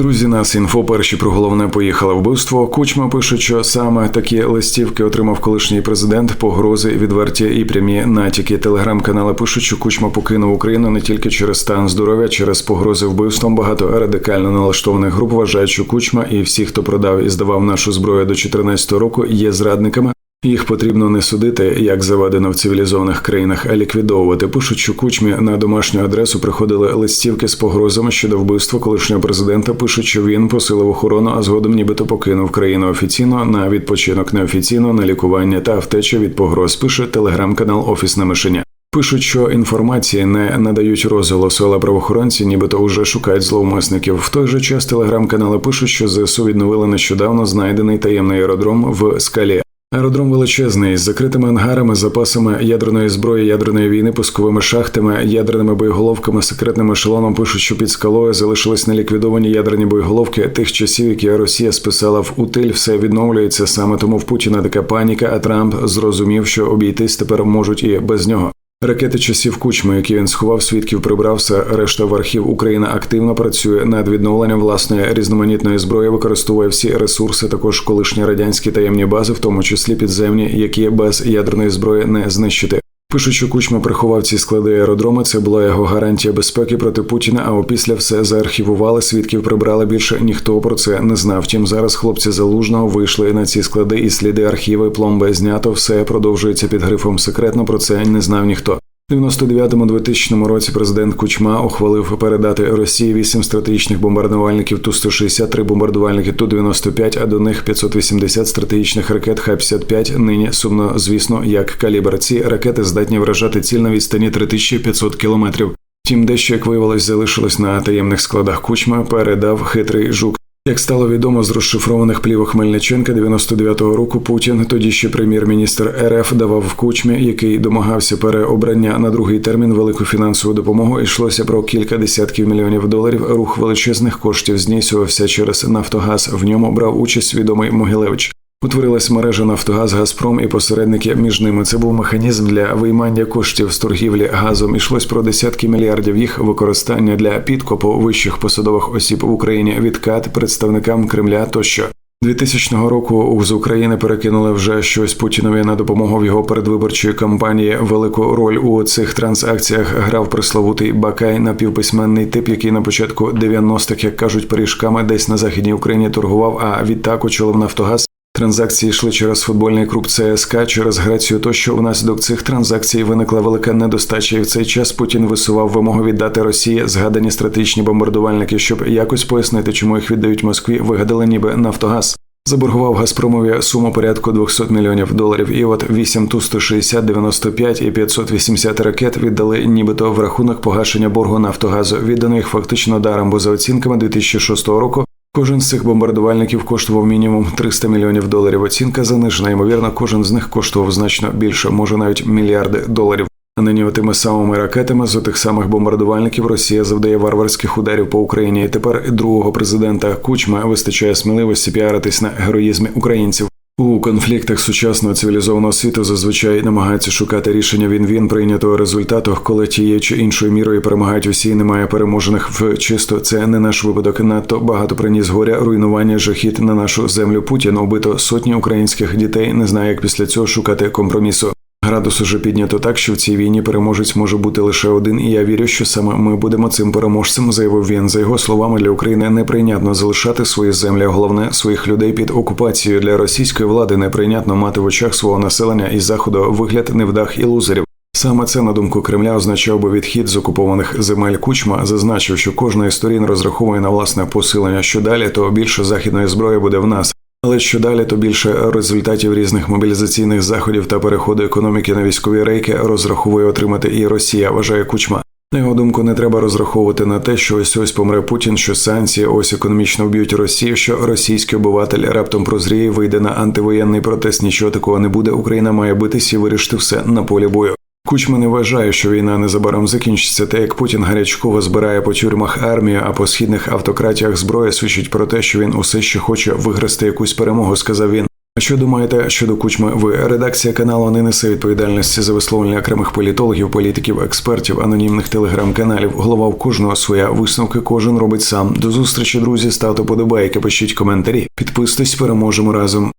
Друзі, нас інфо перші про головне поїхало вбивство. Кучма пише, що саме такі листівки отримав колишній президент, погрози, відверті і прямі натяки. Телеграм-канали пишуть, що Кучма покинув Україну не тільки через стан здоров'я, через погрози вбивством. Багато радикально налаштованих груп вважають, що Кучма і всі, хто продав і здавав нашу зброю до 2014 року, є зрадниками. Їх потрібно не судити, як заведено в цивілізованих країнах, а ліквідовувати. Пишуть, що кучмі на домашню адресу приходили листівки з погрозами щодо вбивства колишнього президента. Пишуть, що він посилив охорону, а згодом нібито покинув країну офіційно на відпочинок неофіційно на лікування та втеча від погроз. Пише телеграм-канал Офісне мишеня. Пишуть, що інформації не надають розголосу, але правоохоронці нібито уже шукають зловмисників. В той же час телеграм-канали пишуть, що ЗСУ відновили нещодавно знайдений таємний аеродром в скалі. Аеродром величезний з закритими ангарами, запасами ядерної зброї, ядерної війни, пусковими шахтами, ядерними боєголовками, секретним ешелоном пишуть, що під скалою залишились неліквідовані ядерні боєголовки тих часів, які Росія списала в утиль. Все відновлюється саме тому в Путіна така паніка. А Трамп зрозумів, що обійтись тепер можуть і без нього. Ракети часів кучми, які він сховав, свідків прибрався. Решта в архів Україна активно працює над відновленням власної різноманітної зброї, використовує всі ресурси, також колишні радянські таємні бази, в тому числі підземні, які без ядерної зброї не знищити. Пишуть, що кучма приховав ці склади аеродроми. Це була його гарантія безпеки проти Путіна. А опісля все заархівували. Свідків прибрали більше ніхто про це не знав. Втім, зараз хлопці залужного вийшли на ці склади, і сліди архіви, пломби знято. Все продовжується під грифом секретно. Про це не знав ніхто. У 99-2000 році президент Кучма ухвалив передати Росії вісім стратегічних бомбардувальників ту 163 бомбардувальники ту 95 а до них 580 стратегічних ракет Х-55, Нині сумно, звісно, як калібр. Ці ракети здатні вражати ціль на відстані 3500 кілометрів. Тім, дещо як виявилось, залишилось на таємних складах кучма, передав хитрий жук. Як стало відомо з розшифрованих плівок Хмельниченка 99-го року, Путін, тоді ще прем'єр-міністр РФ, давав в кучмі, який домагався переобрання на другий термін велику фінансову допомогу. Йшлося про кілька десятків мільйонів доларів. Рух величезних коштів знісювався через Нафтогаз. В ньому брав участь відомий Могилевич. Утворилась мережа Нафтогаз Газпром і посередники між ними. Це був механізм для виймання коштів з торгівлі газом. Ішлось про десятки мільярдів їх використання для підкопу вищих посадових осіб в Україні, відкат представникам Кремля тощо. 2000 року з України перекинули вже щось Путінові на допомогу в його передвиборчої кампанії. Велику роль у цих транзакціях грав присловутий Бакай, напівписьменний тип, який на початку 90-х, як кажуть, пиріжками десь на західній Україні торгував. А відтак очолив Нафтогаз. Транзакції йшли через футбольний клуб ЦСК, через Грецію. Тощо внаслідок цих транзакцій виникла велика недостача, і в цей час Путін висував вимогу віддати Росії згадані стратегічні бомбардувальники, щоб якось пояснити, чому їх віддають Москві. Вигадали, ніби Нафтогаз. Заборгував Газпромові суму порядку 200 мільйонів доларів. І от 8 ту 160 95 і 580 ракет віддали, нібито в рахунок погашення боргу Нафтогазу. Віддано їх фактично даром, бо за оцінками 2006 року Кожен з цих бомбардувальників коштував мінімум 300 мільйонів доларів. Оцінка занижена. Ймовірно, кожен з них коштував значно більше, може навіть мільярди доларів. А нині отими самими ракетами з отих самих бомбардувальників Росія завдає варварських ударів по Україні. І тепер другого президента Кучма вистачає сміливості піаритись на героїзмі українців. У конфліктах сучасного цивілізованого світу зазвичай намагаються шукати рішення він-він прийнятого результату, коли тією чи іншою мірою перемагають усі, немає переможених в чисто. Це не наш випадок. Надто багато приніс горя, руйнування, жахіт на нашу землю Путін. Убито сотні українських дітей. Не знає, як після цього шукати компромісу. Градус уже піднято так, що в цій війні переможець може бути лише один, і я вірю, що саме ми будемо цим переможцем. Заявив він. За його словами для України неприйнятно залишати свої землі, головне своїх людей під окупацією для російської влади. Неприйнятно мати в очах свого населення із заходу вигляд невдах і лузерів. Саме це на думку Кремля означав би відхід з окупованих земель Кучма, зазначив, що кожна із сторін розраховує на власне посилення. Що далі, то більше західної зброї буде в нас. Але що далі, то більше результатів різних мобілізаційних заходів та переходу економіки на військові рейки розраховує отримати і Росія, вважає Кучма. На його думку, не треба розраховувати на те, що ось ось помре Путін, що санкції ось економічно вб'ють Росію, що російський обиватель раптом прозріє, вийде на антивоєнний протест. Нічого такого не буде. Україна має битись і вирішити все на полі бою. Кучма не вважає, що війна незабаром закінчиться, та як Путін гарячково збирає по тюрмах армію, а по східних автократіях зброя свідчить про те, що він усе ще хоче виграсти якусь перемогу. Сказав він. А що думаєте щодо кучми? Ви редакція каналу не несе відповідальності за висловлення окремих політологів, політиків, експертів, анонімних телеграм-каналів. Голова в кожного своя висновки кожен робить сам. До зустрічі, друзі. Ставте подобайки, пишіть коментарі. Підписуйтесь, переможемо разом.